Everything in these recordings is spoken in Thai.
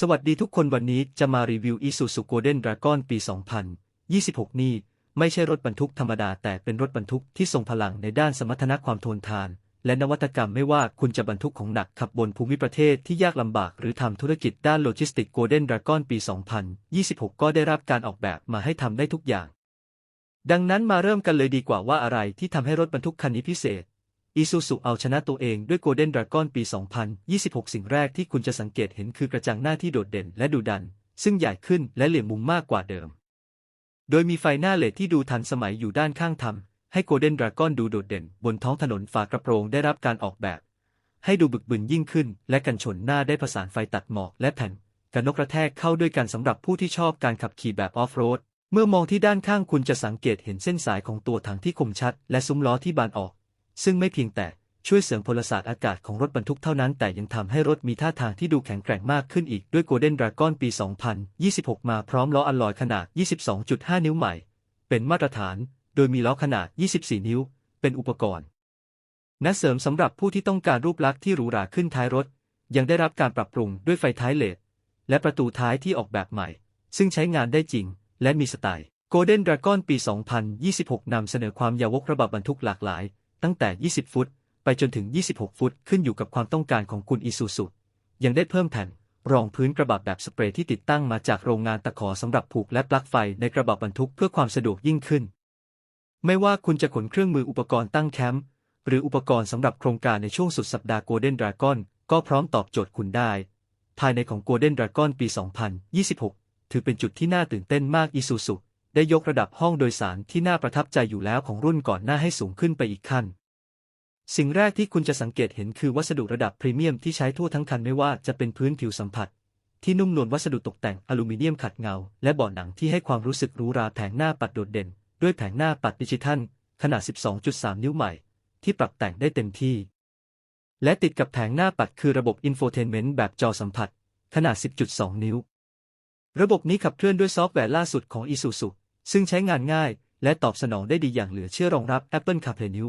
สวัสดีทุกคนวันนี้จะมารีวิว Isuzu Golden Dragon ปี 2026 นี่ ไม่ใช่รถบรรทุกธรรมดาแต่เป็นรถบรรทุกที่ทรงพลังในด้านสมรรถนะความทนทาน และนวัตกรรมไม่ว่าคุณจะบรรทุกของหนักขับบนภูมิประเทศที่ยากลำบาก หรือทำธุรกิจด้านโลจิสติก Golden Dragon ปี 2026 ก็ได้รับการออกแบบมาให้ทำได้ทุกอย่าง ดังนั้นมาเริ่มกันเลยดีกว่าว่าอะไรที่ทำให้รถบรรทุกคันนี้พิเศษ อีซูซุเอาชนะตัวเองด้วย Golden Dragon ปี 2026 สิ่งแรกที่คุณจะสังเกตเห็นคือกระจังหน้าที่โดดเด่นและดุดัน ซึ่งใหญ่ขึ้นและเหลี่ยมมุมมากกว่าเดิม โดยมีไฟหน้าเลดที่ดูทันสมัยอยู่ด้านข้างทำให้ Golden Dragon ดูโดดเด่น บนท้องถนนฝากระโปรงได้รับการออกแบบ ให้ดูบึกบึนยิ่งขึ้น และกันชนหน้าได้ผสานไฟตัดหมอกและแผ่นกันนกกระแทกเข้าด้วยกันสำหรับผู้ที่ชอบการขับขี่แบบออฟโรดเมื่อมองที่ด้านข้างคุณจะสังเกตเห็นเส้นสายของตัวถังที่คมชัด และซุ้มล้อที่บานออก ซึ่งไม่เพียงแต่ช่วยเสริมพลศาสตร์อากาศของรถบรรทุกเท่านั้น แต่ยังทำให้รถมีท่าทางที่ดูแข็งแกร่งมากขึ้นอีกด้วย Golden Dragon ปี 2026 มาพร้อมล้ออัลลอยขนาด 22.5 นิ้วใหม่ เป็นมาตรฐาน โดยมีล้อขนาด 24 นิ้ว เป็นอุปกรณ์และเสริมสำหรับผู้ที่ต้องการรูปลักษณ์ที่หรูหราขึ้นท้ายรถ ยังได้รับการปรับปรุงด้วยไฟท้ายเลดและประตูท้ายที่ออกแบบใหม่ ซึ่งใช้งานได้จริง และมีสไตล์ Golden Dragon ปี 2026นำเสนอความยาวกระบะบรรทุกหลากหลาย ตั้งแต่ 20 ฟุต ไปจนถึง 26 ฟุต ขึ้นอยู่กับความต้องการของคุณอีซูซุยังได้เพิ่มแผ่น รองพื้นกระบะแบบสเปรย์ที่ติดตั้งมาจากโรงงานตะขอสำหรับผูกและปลั๊กไฟในกระบะบรรทุกเพื่อความสะดวกยิ่งขึ้น ไม่ว่าคุณจะขนเครื่องมืออุปกรณ์ตั้งแคมป์หรืออุปกรณ์สำหรับโครงการในช่วงสุดสัปดาห์ Golden Dragon ก็พร้อมตอบโจทย์คุณได้ ภายในของ Golden Dragon ปี 2026 ถือเป็นจุดที่น่าตื่นเต้นมากอีซูซุ ได้ยกระดับห้องโดยสารที่น่าประทับใจอยู่แล้วของรุ่นก่อนหน้าให้สูงขึ้นไปอีกขั้น สิ่งแรกที่คุณจะสังเกตเห็นคือวัสดุระดับพรีเมียมที่ใช้ทั่วทั้งคันไม่ว่าจะเป็นพื้นผิวสัมผัส ที่นุ่มนวลวัสดุตกแต่งอลูมิเนียมขัดเงา และเบาะหนังที่ให้ความรู้สึกหรูหราแผงหน้าปัดโดดเด่น ด้วยแผงหน้าปัดดิจิทัล ขนาด 12.3 นิ้วใหม่ ที่ปรับแต่งได้เต็มที่ และติดกับแผงหน้าปัดคือระบบอินโฟเทนเมนต์แบบจอสัมผัส ขนาด 10.2 นิ้ว ระบบนี้ขับเคลื่อนด้วยซอฟต์แวร์ล่าสุดของ Isuzu ซึ่งใช้งานง่าย และตอบสนองได้ดีอย่างเหลือเชื่อรองรับ Apple CarPlay New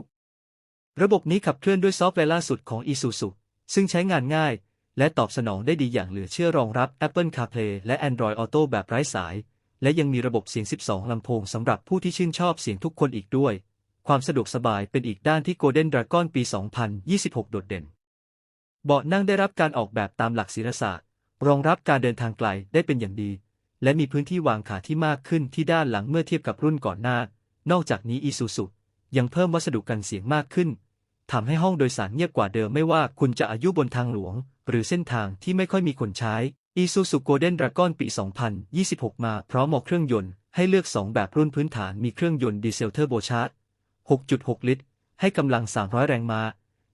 ระบบนี้ขับเคลื่อนด้วยซอฟต์แวร์ล่าสุดของ Isuzu ซึ่งใช้งานง่าย และตอบสนองได้ดีอย่างเหลือเชื่อรองรับ Apple CarPlay และ Android Auto แบบไร้สาย และยังมีระบบเสียง 12 ลำโพงสำหรับผู้ที่ชื่นชอบเสียงทุกคนอีกด้วย ความสะดวกสบายเป็นอีกด้านที่ Golden Dragon ปี 2026 โดดเด่น เบาะนั่งได้รับการออกแบบตามหลักศิลศาสตร์ รองรับการเดินทางไกลได้เป็นอย่างดี และมีพื้นที่วางขาที่มากขึ้นที่ด้านหลังเมื่อเทียบกับรุ่นก่อนหน้า นอกจากนี้ Isuzu ยังเพิ่มวัสดุกันเสียงมากขึ้นทำให้ห้องโดยสารเงียบกว่าเดิมไม่ว่าคุณจะอายุบนทางหลวง หรือเส้นทางที่ไม่ค่อยมีคนใช้ Isuzu Golden Dragon ปี 2026 มาพร้อมหมอกเครื่องยนต์ให้เลือก 2 แบบรุ่นพื้นฐานมีเครื่องยนต์ดีเซลเทอร์โบชาร์จ 6.6 ลิตร ให้กำลัง 300 แรงม้า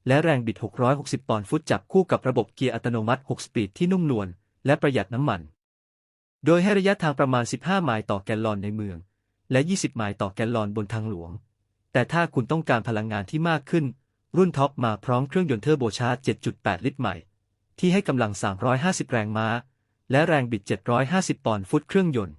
และแรงบิด 660 ปอนด์ฟุตจับคู่กับระบบเกียร์อัตโนมัติ 6 สปีดที่นุ่มนวลและประหยัดน้ำมัน โดยให้ระยะทางประมาณ 15 ไมล์ต่อแกลลอนในเมือง และ 20 ไมล์ต่อแกลลอนบนทางหลวง แต่ถ้าคุณต้องการพลังงานที่มากขึ้น รุ่นท็อปมาพร้อมเครื่องยนต์เทอร์โบชาร์จ 7.8 ลิตรใหม่ ที่ให้กำลัง 350 แรงม้า และแรงบิด 750 ปอนด์ฟุตเครื่องยนต์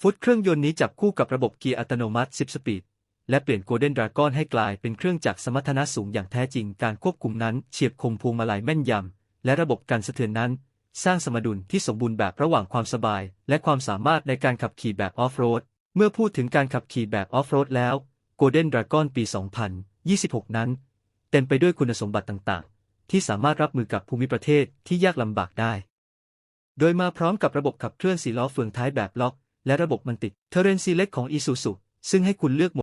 ฟุตเครื่องยนต์นี้จับคู่กับระบบเกียร์อัตโนมัติ 10 สปีด และเปลี่ยน Golden Dragon ให้กลายเป็นเครื่องจักรสมรรถนะสูงอย่างแท้จริง การควบคุมนั้นเฉียบคมพวงมาลัยแม่นยำและระบบการสะเทือนนั้น สร้างสมดุลที่สมบูรณ์แบบระหว่างความสบาย และความสามารถในการขับขี่แบบออฟโรด เมื่อพูดถึงการขับขี่แบบออฟโรดแล้ว Golden Dragon ปี 2026 นั้น เต็มไปด้วยคุณสมบัติต่างๆ ที่สามารถรับมือกับภูมิประเทศที่ยากลำบากได้ โดยมาพร้อมกับระบบขับเคลื่อนสีล้อเฟืองท้ายแบบล็อก และระบบมันติดเทเรนซีเล็กของ Isuzu ซึ่งให้คุณเลือกหม